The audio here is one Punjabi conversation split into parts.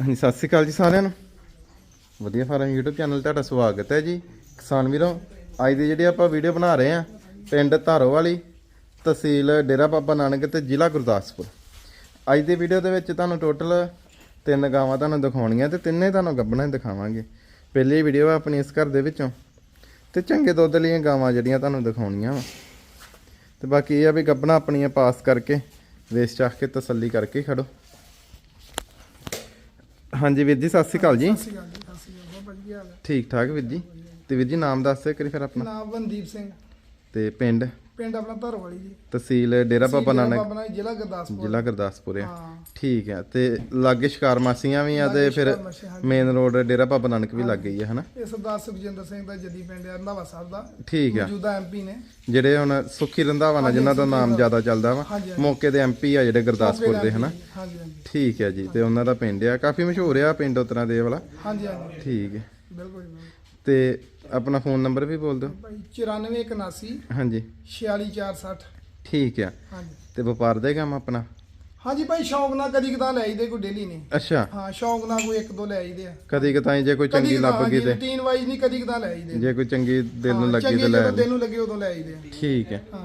ਹਾਂਜੀ, ਸਤਿ ਸ਼੍ਰੀ ਅਕਾਲ ਜੀ ਸਾਰਿਆਂ ਨੂੰ। ਵਧੀਆ ਫਾਰਮ YouTube ਚੈਨਲ ਤੁਹਾਡਾ ਸਵਾਗਤ ਹੈ ਜੀ। ਕਿਸਾਨ ਵੀਰੋ, ਅੱਜ ਦੀ ਜਿਹੜੀ ਆਪਾਂ ਵੀਡੀਓ ਬਣਾ ਰਹੇ ਆ ਪਿੰਡ ਧਾਰੋ ਵਾਲੀ ਤਹਿਸੀਲ ਡੇਰਾ ਬਾਬਾ ਨਾਨਕ ਤੇ ਜ਼ਿਲ੍ਹਾ ਗੁਰਦਾਸਪੁਰ। ਅੱਜ ਦੀ ਵੀਡੀਓ ਦੇ ਵਿੱਚ ਤੁਹਾਨੂੰ ਟੋਟਲ ਤਿੰਨ ਗਾਵਾਂ ਤੁਹਾਨੂੰ ਦਿਖਾਉਣੀਆਂ ਤੇ ਤਿੰਨੇ ਤੁਹਾਨੂੰ ਗੱਬਣਾ ਹੀ ਦਿਖਾਵਾਂਗੇ। ਪਹਿਲੀ ਵੀਡੀਓ ਆ ਆਪਣੀ ਇਸ ਘਰ ਦੇ ਵਿੱਚੋਂ। ਤੇ ਚੰਗੇ ਦੁੱਧ ਵਾਲੀਆਂ ਗਾਵਾਂ ਜਿਹੜੀਆਂ ਤੁਹਾਨੂੰ ਦਿਖਾਉਣੀਆਂ ਵਾ। ਤੇ ਬਾਕੀ ਇਹ ਆ ਵੀ ਗੱਬਣਾ ਆਪਣੀਆਂ ਪਾਸ ਕਰਕੇ ਵੇਚ ਚਾਖ ਕੇ ਤਸੱਲੀ ਕਰਕੇ ਖੜੋ। ਹਾਂਜੀ ਵੀਰ ਜੀ ਸਤਿ ਸ਼੍ਰੀ ਅਕਾਲ ਜੀ। ਸਤਿ ਸ਼੍ਰੀ ਅਕਾਲ ਜੀ ਸਤਿ ਸ਼੍ਰੀ ਅਕਾਲ ਬਹੁਤ ਵਧੀਆ ਕੀ ਹਾਲ ਹੈ। ਠੀਕ ਠਾਕ ਵੀਰ ਜੀ। ਤੇ ਵੀਰ ਜੀ ਨਾਮ ਦੱਸ ਕਰੀ ਫਿਰ ਆਪਣਾ। ਨਾਮ ਵਨਦੀਪ ਸਿੰਘ। ਤੇ ਪਿੰਡ? ਪਿੰਡ ਆਪਣਾ ਧਰਵਾਲੀ ਜੀ। ਤਹਿਸੀਲ ਡੇਰਾ ਬਾਬਾ ਨਾਨਕ। ਨਾਨਕ ਜ਼ਿਲ੍ਹਾ ਗੁਰਦਾਸਪੁਰ। ਜ਼ਿਲ੍ਹਾ ਗੁਰਦਾਸਪੁਰ ਆ ਹਾਂ। ਠੀਕ ਹੈ ਤੇ ਲਾਗੇ ਸ਼ਿਕਾਰ ਮਾਸੀਆਂ ਵੀ ਆ ਤੇ ਫਿਰ। ਮੇਨ ਰੋਡ ਡੇਰਾ ਬਾਬਾ ਨਾਨਕ ਵੀ ਲੱਗ ਗਈ ਹੈ ਹਨਾ? ਇਹ ਸਰਦਾਰ ਸੁਖਜਿੰਦਰ ਸਿੰਘ ਦਾ ਜੱਦੀ ਪਿੰਡ ਹੈ ਰੰਧਾਵਾ ਸਾਹਿਬ ਦਾ। ਠੀਕ ਆ ਮੌਜੂਦਾ ਐਮਪੀ ਨੇ। ਜਿਹੜੇ ਹੁਣ ਸੁੱਖੀ ਰੰਧਾਵਾ ਨਾਲ ਜਿਨ੍ਹਾਂ ਦਾ ਨਾਮ ਜ਼ਿਆਦਾ ਚੱਲਦਾ ਵਾ ਹਾਂਜੀ, ਹਾਂਜੀ। ਮੌਕੇ ਦੇ ਐਮਪੀ ਆ ਜਿਹੜੇ ਗੁਰਦਾਸਪੁਰ ਦੇ ਹਨਾ? ਹਾਂਜੀ ਹਾਂਜੀ। ਠੀਕ ਹੈ ਜੀ ਤੇ ਉਹਨਾਂ ਦਾ ਪਿੰਡ ਆ ਕਾਫੀ ਮਸ਼ਹੂਰ ਆ ਪਿੰਡ ਉਤਰਾ ਦੇ ਵਾਲਾ ਹਾਂਜੀ ਹਾਂਜੀ। ਠੀਕ ਹੈ। ਬਿਲਕੁਲ ਜੀ ਬਿਲਕੁਲ। ਤੇ ਆਪਣਾ ਫੋਨ ਨੰਬਰ ਵੀ ਬੋਲ ਦਿਓ। ਭਾਈ 9481 ਹਾਂਜੀ। 46460 ਠੀਕ ਆ। ਹਾਂਜੀ। ਤੇ ਵਪਾਰ ਦਾ ਹੀ ਕੰਮ ਆਪਣਾ? ਹਾਂਜੀ ਭਾਈ ਸ਼ੌਂਕ ਨਾਲ ਕਦੀ ਕਦਾ ਲੈ ਆਈਦੇ ਕੋਈ ਡੇਲੀ ਨਹੀਂ। ਅੱਛਾ। ਹਾਂ ਸ਼ੌਂਕ ਨਾਲ ਕੋਈ ਇੱਕ ਦੋ ਲੈ ਆਈਦੇ ਆ। ਕਦੀ ਕਤਾਈ ਜੇ ਕੋਈ ਚੰਗੀ ਲੱਭ ਗਈ ਤੇ। ਰੂਟੀਨ ਵਾਈਜ਼ ਨਹੀਂ ਕਦੀ ਕਦਾ ਲੈ ਆਈਦੇ। ਜੇ ਕੋਈ ਚੰਗੀ ਦਿਲ ਨੂੰ ਲੱਗੀ ਤੇ ਲੈ ਜਦੋਂ ਦਿਲ ਨੂੰ ਲੱਗੇ ਉਦੋਂ ਲੈ ਆਈਦੇ ਆ। ਠੀਕ ਹੈ ਹਾਂ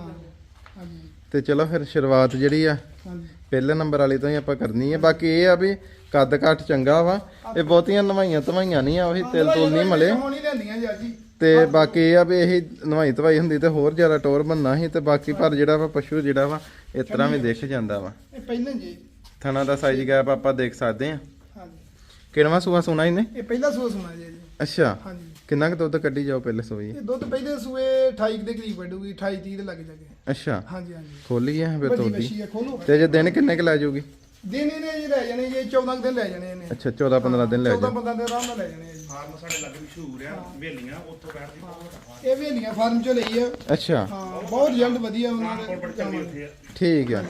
ਹਾਂਜੀ। ਤੇ ਚਲੋ ਫਿਰ ਸ਼ੁਰੂਆਤ ਜਿਹੜੀ ਆ ਹਾਂਜੀ। ਪਹਿਲੇ ਨੰਬਰ ਵਾਲੀ ਤੋਂ ਹੀ ਆਪਾਂ ਕਰਨੀ ਹੈ। ਬਾਕੀ ਇਹ ਆ ਵੀ ਕੱਦ ਘੱਟ ਚੰਗਾ ਵਾ। ਇਹ ਬਹੁਤੀਆਂ ਨਵਾਈਆਂ ਧਵਾਈਆਂ ਨਹੀਂ ਆ ਉਹੀ ਤਿਲ ਤੁਲ ਨਹੀਂ ਮਲੇ। ਹੁਣ ਲੈਂਦੀਆਂ ਤੇ ਬਾਕੀ ਇਹ ਆ ਵੀ ਇਹੀ ਨਵਾਈ ਧਵਾਈ ਹੁੰਦੀ ਤੇ ਹੋਰ ਜ਼ਿਆਦਾ ਟੋਰ ਬੰਨਾ ਸੀ ਤੇ ਬਾਕੀ ਪਰ ਜਿਹੜਾ ਵਾ ਪਸ਼ੂ ਜਿਹੜਾ ਵਾ ਇਸ ਤਰ੍ਹਾਂ ਵੀ ਦਿਖ ਜਾਂਦਾ ਵਾ। ਇਹ ਪਹਿਲਾਂ ਜੀ। ਥਣਾ ਦਾ ਸਾਈਜ਼ ਗੈਪ ਆਪਾਂ ਦੇਖ ਸਕਦੇ ਆ ਹਾਂਜੀ। ਕਿਹੜਾ ਸੂਆ ਸੁਣਾ ਇਹਨੇ? ਇਹ ਪਹਿਲਾ ਸੂਆ ਸੁਣਾ ਜੀ ਅੱਛਾ। ਹਾਂਜੀ। ਕਿੰਨਾ ਕੁ ਦੁੱਧ ਕੱਢੀ ਜਾਓ ਪਹਿਲੇ ਸੂਈ? ਇਹ ਦੁੱਧ ਪਹਿਲੇ ਸੂਏ 28 ਦੇ ਕਰੀਬ ਕੱਢੂਗੀ 28 30 ਦੇ ਲੱਗ ਜਾਗੇ। ਅੱਛਾ। ਹਾਂਜੀ ਹਾਂਜੀ। ਖੋਲੀ ਆ ਫਿਰ ਵੱਡੀ ਤੋੜੀ ਮੱਛੀ ਆ ਖੋਲੋ ਤੇ ਜੇ ਦਿਨ ਕਿੰਨੇ ਕ ਲੈ ਜਾਊਗੀ? ਦਿਨ ਇਹਨੇ ਜੀ ਲੈ ਜਾਣੇ ਜੀ 14 ਕੁ ਦਿਨ ਲੈ ਜਾਣੇ ਇਹਨੇ। ਅੱਛਾ 14 15 ਦਿਨ ਲੈ 14 ਜਾਓ 15 ਦਿਨ ਆਰਾਮ ਨਾਲ ਲੈ ਜਾਣੇ ਆ ਜੀ। ਫਾਰਮ ਸਾਡੇ ਲੱਗ ਮਸ਼ਹੂਰ ਆ ਵੇਲੀਆਂ ਉੱਥੋਂ ਬੈਠਦੀ ਬਹੁਤ ਇਹ ਵੇਲੀਆਂ ਫਾਰਮ ਚੋਂ ਲਈ ਆ। ਅੱਛਾ। ਹਾਂ ਬਹੁਤ ਰਿਜ਼ਲਟ ਵਧੀਆ ਉਹਨਾਂ ਕੋਲ ਦੇ ਚੰਗੀ ਉੱਥੇ ਆ। ਠੀਕ ਆ।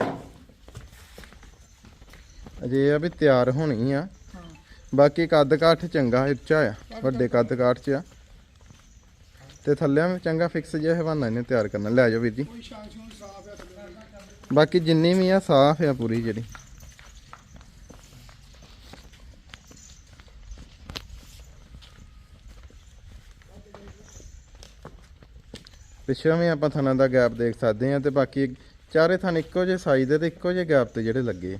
ਅਜੇ ਇਹ ਆ ਵੀ ਤਿਆਰ ਹੋਣੀ ਆ। ਹਾਂ। ਬਾਕੀ ਕੱਦ ਕਾਠ ਚੰਗਾ ਉੱਚਾ ਆ ਵੱਡੇ ਕੱਦ ਕਾਠ ਚ ਆ। ਤੇ ਥੱਲਿਆਂ ਵੀ ਚੰਗਾ ਫਿਕਸ ਜਿਹਾ ਹਵਾਨਾ ਇਹਨੇ ਤਿਆਰ ਕਰਨਾ। ਲੈ ਜਾਓ ਵੀਰ ਜੀ। ਬਾਕੀ ਜਿੰਨੀ ਵੀ ਆ, ਸਾਫ਼ ਆ ਪੂਰੀ ਜਿਹੜੀ। ਪਿੱਛੋਂ ਵੀ ਆਪਾਂ ਥਣਾ ਦਾ ਗੈਪ ਦੇਖ ਸਕਦੇ ਆ ਤੇ ਬਾਕੀ ਚਾਰੇ ਥਣ ਇੱਕੋ ਜਿਹੇ ਸਾਈਜ਼ ਦੇ ਤੇ ਇੱਕੋ ਜਿਹੇ ਗੈਪ ਤੇ ਜਿਹੜੇ ਲੱਗੇ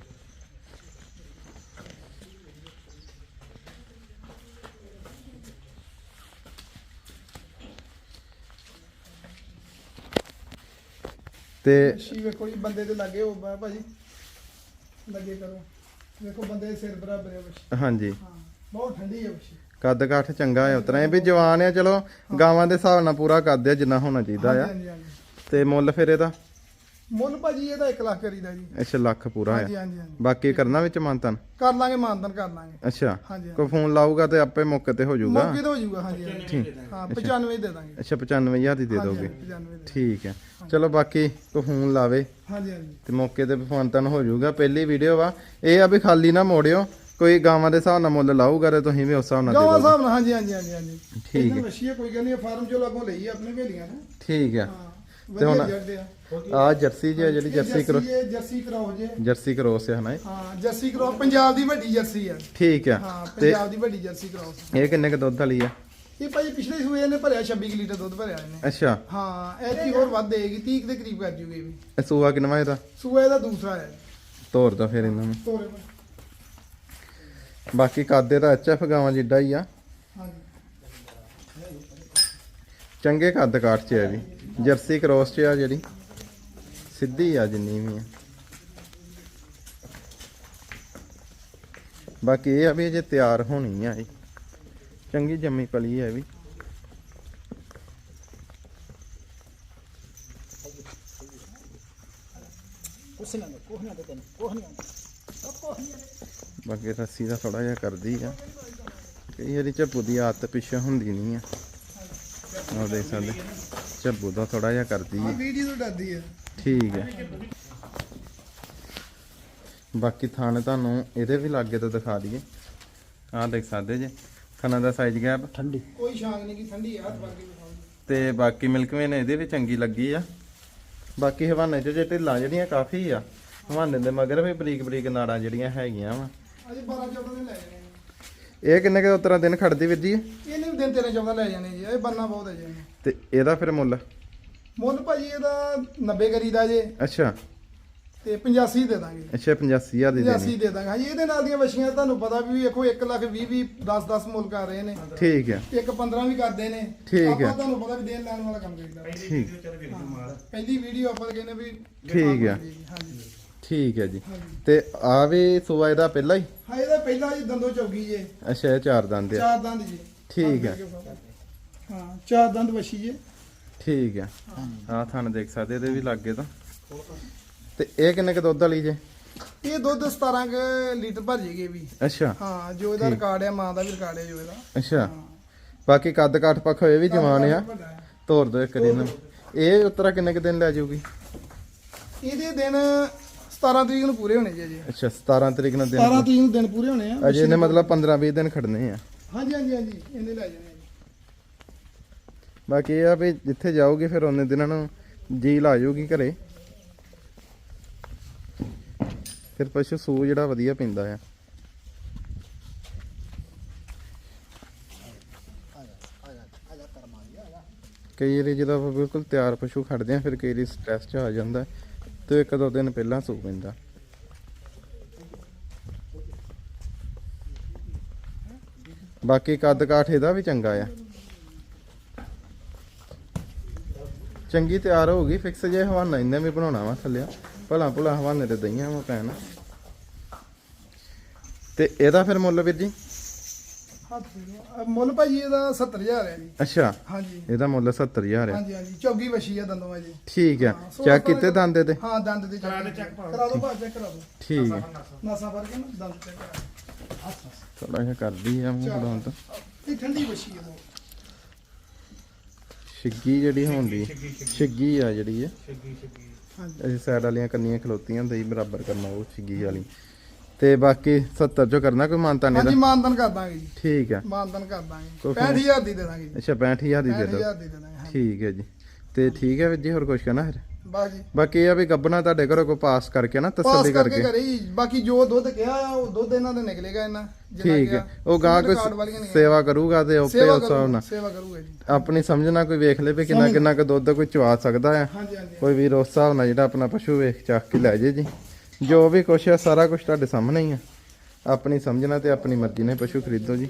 ਤੇ ਸ਼ੀ ਵੇਖੋ ਜੀ ਬੰਦੇ ਦੇ ਲੱਗੇ ਹੋ ਬਾ ਭਾਜੀ ਲੱਗੇ ਕਰੋ। ਵੇਖੋ ਬੰਦੇ ਦੇ ਸਿਰ ਬਰਾਬਰ ਹੈ ਬੱਚੀ ਹਾਂਜੀ। ਹਾਂ ਬਹੁਤ ਠੰਡੀ ਹੈ ਬੱਚੀ ਕੱਦ ਕਾਠ ਚੰਗਾ ਹੈ ਉਤਰਾ ਇਹ ਵੀ ਜਵਾਨ ਆ ਚਲੋ ਗਾਵਾਂ ਦੇ ਹਿਸਾਬ ਨਾਲ ਪੂਰਾ ਕੱਦ ਆ ਜਿੰਨਾ ਹੋਣਾ ਚਾਹੀਦਾ ਆ। ਹਾਂਜੀ ਹਾਂਜੀ। ਤੇ ਮੁੱਲ ਫਿਰ ਇਹਦਾ? ਮੁੱਲ ਭਾਜੀ ਇਹਦਾ 1 ਲੱਖ ਕਰੀਦਾ ਜੀ। ਅੱਛਾ ਲੱਖ ਪੂਰਾ ਹਾਂਜੀ ਆ। ਹਾਂਜੀ ਹਾਂਜੀ ਬਾਕੀ ਕਰਨਾ ਵਿੱਚ ਮੰਤਨ ਕਰ ਲਾਂਗੇ ਮਾਨਤਨ ਕਰ ਲਾਂਗੇ। ਅੱਛਾ। ਹਾਂਜੀ ਕੋਈ ਫੋਨ ਲਾਊਗਾ ਤੇ ਆਪੇ ਮੌਕੇ ਤੇ ਹੋ ਜਾਊਗਾ? ਮੌਕੇ ਤੇ ਹੋ ਜਾਊਗਾ ਹਾਂਜੀ ਹਾਂਜੀ। ਠੀਕ। ਹਾਂ 95 ਦੇ ਦਾਂਗੇ। ਅੱਛਾ 95000 ਦੀ ਦੇ ਦੋਗੇ। ਹਾਂਜੀ, 95 ਦੇ। ਠੀਕ ਹੈ। ਚਲੋ ਬਾਕੀ ਕੋਈ ਫੋਨ ਲਾਵੇ ਹਾਂਜੀ ਹਾਂਜੀ। ਤੇ ਮੌਕੇ ਤੇ ਫੋਨ ਹੋ ਜਾਊਗਾ। ਪਹਿਲੀ ਵੀਡੀਓ ਵਾ ਇਹ ਆ ਵੀ ਖਾਲੀ ਨਾ ਮੋੜਿਓ। ਕੋਈ ਗਾਵਾਂ ਦੇ ਹਿਸਾਬ ਨਾਲ ਮੁੱਲ ਲਾਊਗਾ ਤੇ ਤੁਸੀਂ ਵੀ ਉਸ ਹਿਸਾਬ ਨਾਲ ਦੇ ਗਾਵਾਂ ਦਿਓ। ਸਾਹਿਬ ਨਾਲ ਹਾਂਜੀ ਹਾਂਜੀ ਹਾਂਜੀ ਹਾਂਜੀ। ਠੀਕ ਇਹਨਾਂ ਹੈ। ਮੱਛੀ ਹੈ ਕੋਈ ਗੱਲ ਨਹੀਂ ਫਾਰਮ ਚੋਂ ਲੱਗੋਂ ਲਈ ਆ ਆਪਣੇ ਵੇਲੀਆਂ ਨੇ। ਠੀਕ ਹੈ। ਹਾਂ। ਤੇ ਹੁਣ- ਆ। ਜਰਸੀ ਜੀ ਆ ਜਿਹੜੀ ਜਰਸੀ ਕਰੋ ਜਰਸੀ ਇਹ ਕਰਾਓ ਜੇ। ਜਰਸੀ ਕਰੋਸ ਹੈ ਨਾ ਇਹ? ਹਾਂ ਜਰਸੀ ਕਰਾਓ। ਪੰਜਾਬ ਦੀ ਵੱਡੀ ਜਰਸੀ ਆ। ਠੀਕ ਆ। ਹਾਂ ਤੇ ਪੰਜਾਬ ਦੀ ਵੱਡੀ ਜਰਸੀ ਕਰਾਓ ਇਹ ਕਿੰਨੇ ਕ ਦੁੱਧ ਵਾਲੀ ਆ? ਇਹ ਭਾਈ ਪਿਛਲੇ ਸੂਏ ਨੇ ਭਰਿਆ 26 ਕੁ ਲੀਟਰ ਦੁੱਧ ਭਰਿਆ ਇਹਨੇ। ਅੱਛਾ। ਹਾਂ ਐਤੀ ਹੋਰ ਵੱਧ ਦੇਗੀ 30 ਕੁ ਦੇ ਕਰੀਬ ਕਰ ਜੂਗੀ ਇਹ ਵੀ। ਇਹ ਸੂਆ ਕਿੰਨਵਾ ਇਹਦਾ? ਸੂਆ ਇਹਦਾ ਦੂਸਰਾ ਹੈ ਤੋਰ ਦਾ ਫਿਰ ਇਹਨਾਂ ਨੂੰ। ਤੋਰੇ ਪਰ ਬਾਕੀ ਕਾਦੇ ਦਾ ਐਚਐਫ ਗਾਵਾਂ ਜਿੱਡਾ ਹੀ ਆ। ਹਾਂਜੀ। ਚੰਗੇ ਕੱਦ ਕਾਠ ਚ ਆ ਵੀ। ਜਰਸੀ ਕ੍ਰੋਸ ਚ ਆ ਜਿਹੜੀ। ਸਿੱਧੀ ਆ ਜਿੰਨੀ ਵੀ ਆ। ਬਾਕੀ ਇਹ ਆ ਵੀ ਜੇ ਤਿਆਰ ਹੋਣੀ ਆ ਇਹ। ਚੰਗੀ ਜੰਮੀ ਪਲੀ ਆ ਇਹ ਵੀ। ਬਾਕੀ ਰੱਸੀ ਦਾ ਥੋੜਾ ਜਿਹਾ ਕਰਦੀ ਆ। ਕਈ ਵਾਰੀ ਝੱਪੂ ਦੀ ਆਦਤ ਪਿੱਛੇ ਹੁੰਦੀ ਨਹੀਂ ਆ। ਉਹ ਦੇਖ ਸਕਦੇ ਝੱਪੂ ਦਾ ਥੋੜਾ ਜਿਹਾ ਕਰਦੀ ਆ ਆ ਵੀਡੀਓ ਤੋਂ ਡਰਦੀ ਹੈ ਠੀਕ ਹੈ। ਬਾਕੀ ਥਾਣੇ ਤੁਹਾਨੂੰ ਇਹਦੇ ਵੀ ਲਾਗੇ ਤੋਂ ਦਿਖਾ ਦਈਏ। ਆਹ ਦੇਖ ਸਕਦੇ ਜੇ ਥਾਣਾ ਦਾ ਸਾਈਜ਼ ਗੈਪ ਠੰਡੀ। ਕੋਈ ਸ਼ਾਂਗ ਨਹੀਂ ਕੀ ਠੰਡੀ ਆ ਬਾਕੀ ਤੇ ਬਾਕੀ ਮਿਲਕਵੇਨ ਇਹਦੇ ਵੀ ਚੰਗੀ ਲੱਗੀ ਆ। ਬਾਕੀ ਹਵਾਨੇ ਚ ਜੇ ਢਿੱਲਾਂ ਜਿਹੜੀਆਂ ਕਾਫੀ ਆ ਹਵਾਨੇ ਦੇ ਮਗਰ ਵੀ ਬਰੀਕ ਬਰੀਕ ਨਾੜਾਂ ਜਿਹੜੀਆਂ ਹੈਗੀਆਂ ਵਾ। ਅਜੇ 12 14 ਦਿਨ ਲੈ ਜਾਣੇ। ਇਹ ਕਿੰਨੇ ਕੁ ਉਤਰਾ ਦਿਨ ਖੜਦੀ ਵੀਰ ਜੀ? ਇਹਨੇ ਵੀ ਦਿਨ ਤੇਰੇ ਚੌਦਾ ਲੈ ਜਾਣੇ ਜੀ ਇਹ ਬੰਨਾ ਬਹੁਤ ਹੈ ਜੀ। ਤੇ ਇਹਦਾ ਫਿਰ ਮੁੱਲ? ਮੁੱਲ ਭਾਜੀ ਇਹਦਾ 90 ਕਰੀਦਾ ਜੇ। ਅੱਛਾ। ਤੇ 85 ਦੇ ਦਾਂਗੇ। ਅੱਛਾ 85000 ਦੀ 85 ਦੇਣੀ। ਦੇ ਦਾਂਗੇ। ਹਾਂਜੀ ਇਹਦੇ ਨਾਲ ਦੀਆਂ ਵਛੀਆਂ ਤੁਹਾਨੂੰ ਪਤਾ ਵੀ ਵੇਖੋ 1 ਲੱਖ 20 20 10 10 ਮੁੱਲ ਕਰ ਰਹੇ ਨੇ। ਠੀਕ ਹੈ। ਇੱਕ 15 ਵੀ ਕਰਦੇ ਨੇ। ਠੀਕ ਹੈ। ਆਪਾਂ ਤੁਹਾਨੂੰ ਪਤਾ ਵੀ ਦੇਣ ਲੈਣ ਵਾਲਾ ਕੰਮ ਕਰੀਦਾ। ਪਹਿਲੀ ਠੀਕ। ਵੀਡੀਓ ਚੱਲ ਵੇਖ ਲਓ ਮਾਲ। ਪਹਿਲੀ ਵੀਡੀਓ ਆਪਾਂ ਕਹਿੰਦੇ ਵੀ ਠੀਕ ਹੈ। ਹਾਂਜੀ। ਠੀਕ ਹੈ ਜੀ। ਤੇ ਆ ਵੀ ਸੂਆ ਇਹਦਾ ਪਹਿਲਾ ਹੀ? ਹਾਂ ਇਹਦਾ ਪਹਿਲਾ ਜੀ ਦੰਦੋ ਚੌਗੀ ਜੇ। ਅੱਛਾ ਇਹ ਚਾਰ ਦੰਦ ਆ। ਚਾਰ ਦੰਦ ਜੀ। ਠੀਕ ਹੈ। ਹਾਂ ਚਾਰ ਦੰਦ ਵਛੀ ਜੇ। ਠੀਕ ਹੈ। ਆ ਥਣ ਦੇਖ ਸਕਦੇ ਇਹਦੇ ਵੀ ਲੱਗੇ ਤਾਂ। ਤੇ ਇਹ ਕਿੰਨੇ ਕ ਦੁੱਧ ਵਾਲੀ ਜੇ? ਇਹ ਦੁੱਧ 17 ਕੁ ਲੀਟਰ ਭਰ ਜੇਗੀ ਇਹ ਵੀ। ਅੱਛਾ। ਹਾਂ ਜੋ ਇਹਦਾ ਰਿਕਾਰਡ ਹੈ ਮਾਂ ਦਾ ਵੀ ਰਿਕਾਰਡ ਹੈ ਜੋ ਇਹਦਾ। ਅੱਛਾ। ਬਾਕੀ ਕੱਦ ਕਾਠ ਪੱਖ ਹੋਏ ਵੀ ਜਵਾਨ ਆ। ਤੋਰ ਦੋ ਇੱਕ ਦਿਨ। ਇਹ ਉਤਰਾ ਕਿੰਨੇ ਕ ਦਿਨ ਲੈ ਜਾਊਗੀ? ਇਹਦੇ ਦਿਨ 17 ਤਰੀਕ ਨੂੰ ਪੂਰੇ ਹੋਣੇ ਜੀ ਅੱਛਾ 17 ਤਰੀਕ ਨੂੰ 17 ਦਿਨ ਤਰੀਕ ਨੂੰ ਦਿਨ ਪੂਰੇ ਹੋਣੇ ਆ। ਅਜੇ ਇਹਨੇ ਮਤਲਬ 15 20 ਦਿਨ ਖੜਨੇ ਆ। ਹਾਂਜੀ ਹਾਂਜੀ ਹਾਂਜੀ ਇਹਨੇ ਲੈ ਜਾਣੇ। ਬਾਕੀ ਇਹ ਆ ਵੀ ਜਿੱਥੇ ਜਾਓਗੇ ਫਿਰ ਉਹਨੇ ਦਿਨਾਂ ਨੂੰ ਜੀ ਲਾ ਜਾਊਗੀ ਘਰੇ। ਫਿਰ ਪਸ਼ੂ ਸੂ ਜਿਹੜਾ ਵਧੀਆ ਪੈਂਦਾ ਆ। ਕਈ ਵਾਰੀ ਜਦੋਂ ਆਪਾਂ ਬਿਲਕੁਲ ਤਿਆਰ ਪਸ਼ੂ ਖੜਦੇ ਆ, ਫਿਰ ਕਈ ਵਾਰੀ ਸਟ੍ਰੈਸ ਚ ਆ ਜਾਂਦਾ ਤੇ ਇੱਕ ਦੋ ਦਿਨ ਪਹਿਲਾਂ ਸੂ ਪੈਂਦਾ। ਬਾਕੀ ਕੱਦ ਕਾਠ ਇਹਦਾ ਵੀ ਚੰਗਾ ਆ। ਚੰਗੀ ਤਿਆਰ ਹੋ ਗਈ ਫਿਕਸ ਜੇ ਹਵਾਨਾ ਇਹਨੇ ਵੀ ਬਣਾਉਣਾ ਵਾ ਥੱਲੇ। ਭਲਾ ਭਲਾ ਹਵਾਨੇ ਤੇ ਦਈਆਂ ਵਾ ਪੈਣ ਤੇ ਇਹਦਾ ਫਿਰ ਮੁੱਲ ਵੀਰ ਜੀ? ਮੁੱਲ ਭਾਜੀ ਇਹਦਾ 70000 ਹੈ ਜੀ। ਅੱਛਾ। ਹਾਂਜੀ। ਇਹਦਾ ਮੁੱਲ 70000 ਹੈ। ਹਾਂਜੀ ਹਾਂਜੀ। ਚੌਗੀ ਵਛੀ ਆ ਦੰਦੋਂ ਆ ਜੀ। ਠੀਕ ਹੈ। ਚੈੱਕ ਕੀਤੇ ਦਾ- ਦੰਦ ਇਹਦੇ? ਹਾਂ ਦੰਦ ਦੇ ਕਰਾ ਦੇ ਭਾਵੇਂ। ਕਰਾ ਦੋ। ਭਾਜੀ ਚੈੱਕ ਕਰਾ ਦੋ ਠੀਕ ਹੈ। ਨਾਸਾ ਹੈ ਨਾ ਦੰਦ ਚੈੱਕ ਕਰਾ ਥੋੜਾ ਜਿਹਾ ਕਰਦੀ ਆ ਮੂੰਹ ਤੋਂ। ਇਹ ਠੰਡੀ ਹੈ ਦੋ ਛਿੱਗੀ ਜਿਹੜੀ ਹੁੰਦੀ ਛਿੱਗੀ ਆ ਜਿਹੜੀ ਹੈ ਛਿੱਗੀ ਛਿੱਗੀ ਹਾਂਜੀ ਅਸੀਂ ਸਾਈਡ ਵਾਲੀਆਂ ਕੰਨੀਆਂ ਖਲੋਤੀਆਂ ਹੁੰਦੀ ਬਰਾਬਰ ਕਰਨਾ ਉਹ ਛਿੱਗੀ ਵਾਲੀ। ਤੇ ਬਾਕੀ 70 ਚੋਂ ਕਰਨਾ ਕੋਈ ਮਾਨਤਾ ਨਹੀਂ ਹਾਂਜੀ ਦਾ ਮਾਨਦਨ ਕਰ ਦਾਂਗੇ ਜੀ। ਠੀਕ ਹੈ ਮਾਨਦਨ ਕਰ ਦਾਂਗੇ। ਕੋਈ 65000 ਦੀ ਦੇ ਦਾਂਗੇ ਜੀ। ਅੱਛਾ 65000 ਦੀ ਦੇ ਦਿਓ। 65000 ਦੀ ਦੇ ਦਾਂਗੇ ਹਾਂਜੀ। ਠੀਕ ਹੈ ਜੀ। ਤੇ ਠੀਕ ਹੈ ਵੀਰ ਜੀ ਹੋਰ ਕੁਝ ਕਹਿਣਾ ਫਿਰ? ਬਸ ਜੀ। ਬਾਕੀ ਇਹ ਆ ਵੀ ਗੱਬਣਾ ਤੁਹਾਡੇ ਘਰੋਂ ਕੋਈ ਪਾਸ ਕਰਕੇ ਨਾ ਪਾਸ ਤਸੱਲੀ ਕਰਕੇ। ਬਾਕੀ ਜੋ ਦੁੱਧ ਕਿਹਾ ਆ ਉਹ ਦੁੱਧ ਇਹਨਾਂ ਦਾ ਨਿਕਲੇਗਾ ਇਹਨਾਂ ਠੀਕ। ਹੈ। ਉਹ ਗਾਂ ਕੋਈ ਸੇਵਾ ਕਰੂਗਾ ਤੇ ਆਪੇ ਉਸ ਹਿਸਾਬ ਨਾਲ। ਸੇਵਾ ਕਰੂਗਾ ਜੀ। ਆਪਣੀ ਸਮਝ ਨਾਲ ਕੋਈ ਵੇਖ ਲੇ ਵੀ ਕਿੰਨਾ ਕਿੰਨਾ ਕੁ ਦੁੱਧ ਕੋਈ ਚਵਾ ਸਕਦਾ ਆ। ਹਾਂਜੀ ਹਾਂਜੀ। ਕੋਈ ਵੀਰ ਉਸ ਹਿਸਾਬ ਨਾਲ ਜਿਹੜਾ ਆਪਣਾ ਪਸ਼ੂ ਵੇਖ ਚੱਕ ਕੇ ਲੈ ਜੇ ਜੀ। ਜੋ ਵੀ ਕੁਛ ਆ ਸਾਰਾ ਕੁਝ ਤੁਹਾਡੇ ਸਾਹਮਣੇ ਹੀ ਆ। ਆਪਣੀ ਸਮਝਣਾ ਤੇ ਆਪਣੀ ਮਰਜ਼ੀ ਨਾਲ ਪਸ਼ੂ ਖਰੀਦੋ ਜੀ।